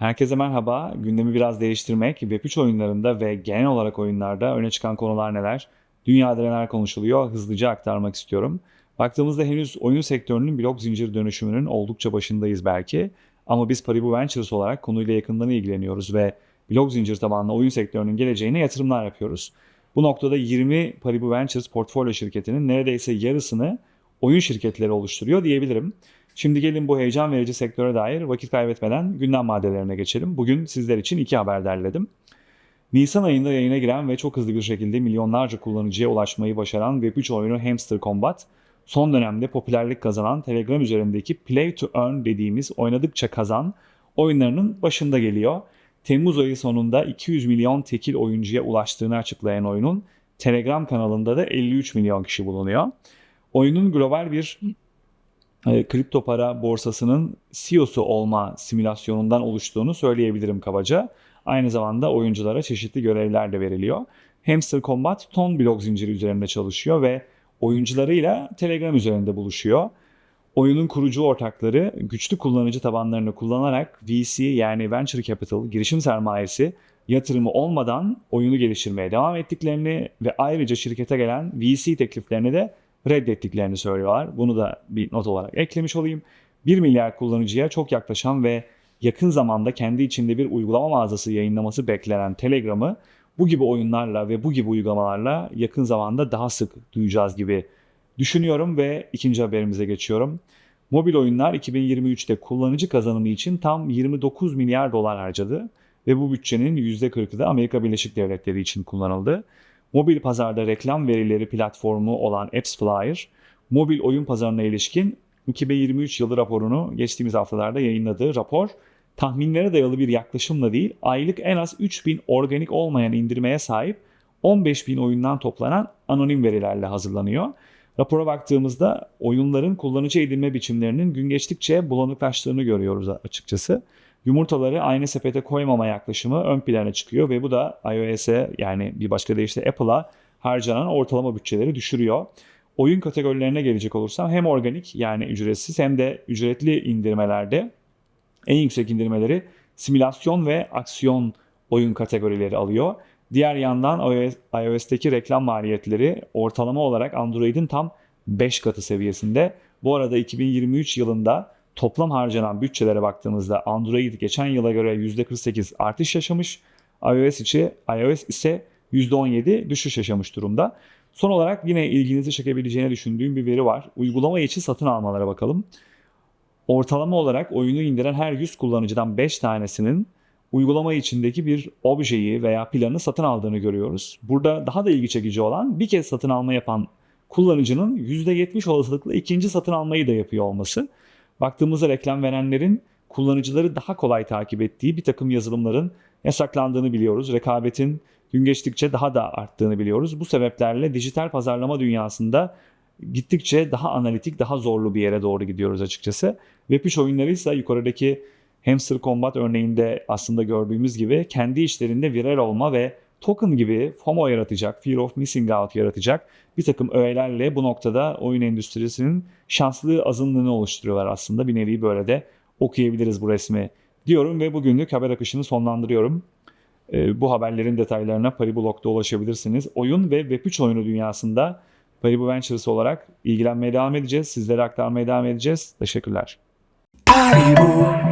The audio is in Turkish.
Herkese merhaba. Gündemi biraz değiştirmek, Web3 oyunlarında ve genel olarak oyunlarda öne çıkan konular neler? Dünyada neler konuşuluyor? Hızlıca aktarmak istiyorum. Baktığımızda henüz oyun sektörünün blok zincir dönüşümünün oldukça başındayız belki. Ama biz Paribu Ventures olarak konuyla yakından ilgileniyoruz ve blok zincir tabanlı oyun sektörünün geleceğine yatırımlar yapıyoruz. Bu noktada 20 Paribu Ventures portfolyo şirketinin neredeyse yarısını oyun şirketleri oluşturuyor diyebilirim. Şimdi gelin bu heyecan verici sektöre dair vakit kaybetmeden gündem maddelerine geçelim. Bugün sizler için iki haber derledim. Nisan ayında yayına giren ve çok hızlı bir şekilde milyonlarca kullanıcıya ulaşmayı başaran Web3 oyunu Hamster Combat, son dönemde popülerlik kazanan Telegram üzerindeki Play to Earn dediğimiz oynadıkça kazan oyunlarının başında geliyor. Temmuz ayı sonunda 200 milyon tekil oyuncuya ulaştığını açıklayan oyunun Telegram kanalında da 53 milyon kişi bulunuyor. Oyunun global bir e, kripto para borsasının CEO'su olma simülasyonundan oluştuğunu söyleyebilirim kabaca. Aynı zamanda oyunculara çeşitli görevler de veriliyor. Hamster Combat ton blok zinciri üzerinde çalışıyor ve oyuncularıyla Telegram üzerinde buluşuyor. Oyunun kurucu ortakları güçlü kullanıcı tabanlarını kullanarak VC yani Venture Capital girişim sermayesi yatırımı olmadan oyunu geliştirmeye devam ettiklerini ve ayrıca şirkete gelen VC tekliflerini de reddettiklerini söylüyorlar. Bunu da bir not olarak eklemiş olayım. 1 milyar kullanıcıya çok yaklaşan ve yakın zamanda kendi içinde bir uygulama mağazası yayınlaması beklenen Telegram'ı bu gibi oyunlarla ve bu gibi uygulamalarla yakın zamanda daha sık duyacağız gibi düşünüyorum ve ikinci haberimize geçiyorum. Mobil oyunlar 2023'te kullanıcı kazanımı için tam 29 milyar dolar harcadı ve bu bütçenin %40'ı da Amerika Birleşik Devletleri için kullanıldı. Mobil pazarda reklam verileri platformu olan AppsFlyer, mobil oyun pazarına ilişkin 2023 yılı raporunu geçtiğimiz haftalarda yayınladığı rapor, tahminlere dayalı bir yaklaşımla değil, aylık en az 3000 organik olmayan indirmeye sahip 15.000 oyundan toplanan anonim verilerle hazırlanıyor. Rapora baktığımızda oyunların kullanıcı edinme biçimlerinin gün geçtikçe bulanıklaştığını görüyoruz açıkçası. Yumurtaları aynı sepete koymama yaklaşımı ön plana çıkıyor ve bu da iOS'e yani bir başka deyişle Apple'a harcanan ortalama bütçeleri düşürüyor. Oyun kategorilerine gelecek olursam hem organik yani ücretsiz hem de ücretli indirmelerde en yüksek indirmeleri simülasyon ve aksiyon oyun kategorileri alıyor. Diğer yandan iOS, iOS'teki reklam maliyetleri ortalama olarak Android'in tam 5 katı seviyesinde. Bu arada 2023 yılında toplam harcanan bütçelere baktığımızda Android geçen yıla göre %48 artış yaşamış. iOS içi iOS ise %17 düşüş yaşamış durumda. Son olarak yine ilginizi çekebileceğini düşündüğüm bir veri var. Uygulama içi satın almalara bakalım. Ortalama olarak oyunu indiren her 100 kullanıcıdan 5 tanesinin uygulama içindeki bir objeyi veya planı satın aldığını görüyoruz. Burada daha da ilgi çekici olan bir kez satın alma yapan kullanıcının %70 olasılıkla ikinci satın almayı da yapıyor olması. Baktığımızda reklam verenlerin kullanıcıları daha kolay takip ettiği bir takım yazılımların yasaklandığını biliyoruz. Rekabetin gün geçtikçe daha da arttığını biliyoruz. Bu sebeplerle dijital pazarlama dünyasında gittikçe daha analitik, daha zorlu bir yere doğru gidiyoruz açıkçası. Web3 oyunları ise yukarıdaki Hamster Combat örneğinde aslında gördüğümüz gibi kendi işlerinde viral olma ve token gibi FOMO yaratacak, fear of missing out yaratacak bir takım öğelerle bu noktada oyun endüstrisinin şanslı azınlığını oluşturuyorlar aslında. Bir nevi böyle de okuyabiliriz bu resmi diyorum ve bugünlük haber akışını sonlandırıyorum. Ee, bu haberlerin detaylarına Paribu.blog'da ulaşabilirsiniz. Oyun ve Web3 oyunu dünyasında Paribu Ventures olarak ilgilenmeye devam edeceğiz. Sizlere aktarmaya devam edeceğiz. Teşekkürler. Paribu,